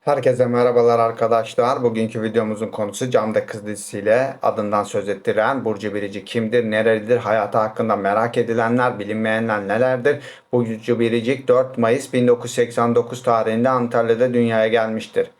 Herkese merhabalar arkadaşlar. Bugünkü videomuzun konusu Camda Kız dizisiyle adından söz ettiren Burcu Birici kimdir, nerelidir, hayatı hakkında merak edilenler, bilinmeyenler nelerdir? Burcu Biricik 4 Mayıs 1989 tarihinde Antalya'da dünyaya gelmiştir.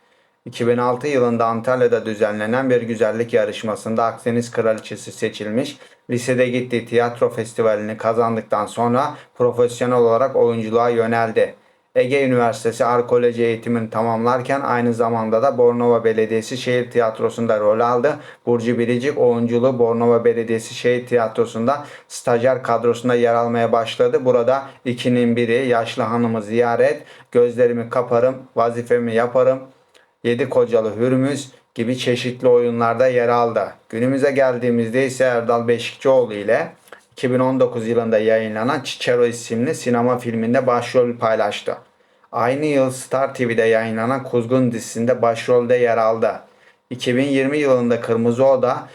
2006 yılında Antalya'da düzenlenen bir güzellik yarışmasında Akdeniz Kraliçesi seçilmiş. Lisede gittiği tiyatro festivalini kazandıktan sonra profesyonel olarak oyunculuğa yöneldi. Ege Üniversitesi Arkeoloji eğitimini tamamlarken aynı zamanda da Bornova Belediyesi Şehir Tiyatrosu'nda rol aldı. Burcu Biricik oyunculuğu Bornova Belediyesi Şehir Tiyatrosu'nda stajyer kadrosunda yer almaya başladı. Burada ikinin biri Yaşlı Hanım'ı ziyaret, Gözlerimi Kaparım, Vazifemi Yaparım, Yedi Kocalı Hürmüz gibi çeşitli oyunlarda yer aldı. Günümüze geldiğimizde ise Erdal Beşikçioğlu ile 2019 yılında yayınlanan Cicero isimli sinema filminde başrol paylaştı. Aynı yıl Star TV'de yayınlanan Kuzgun dizisinde başrolde yer aldı. 2020 yılında Kırmızı Oda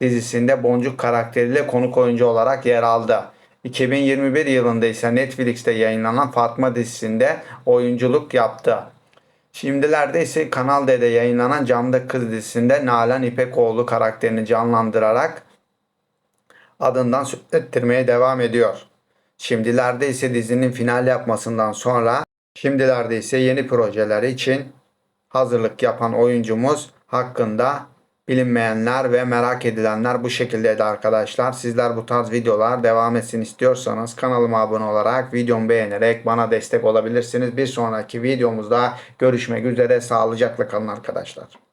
dizisinde Boncuk karakteriyle konuk oyuncu olarak yer aldı. 2021 yılında ise Netflix'te yayınlanan Fatma dizisinde oyunculuk yaptı. Şimdilerde ise Kanal D'de yayınlanan Camda Kız dizisinde Nalan İpekoğlu karakterini canlandırarak adından söz ettirmeye devam ediyor. Şimdilerde ise dizinin final yapmasından sonra şimdilerde ise yeni projeler için hazırlık yapan oyuncumuz hakkında bilinmeyenler ve merak edilenler bu şekildeydi arkadaşlar. Sizler bu tarz videolar devam etsin istiyorsanız kanalıma abone olarak videomu beğenerek bana destek olabilirsiniz. Bir sonraki videomuzda görüşmek üzere sağlıcakla kalın arkadaşlar.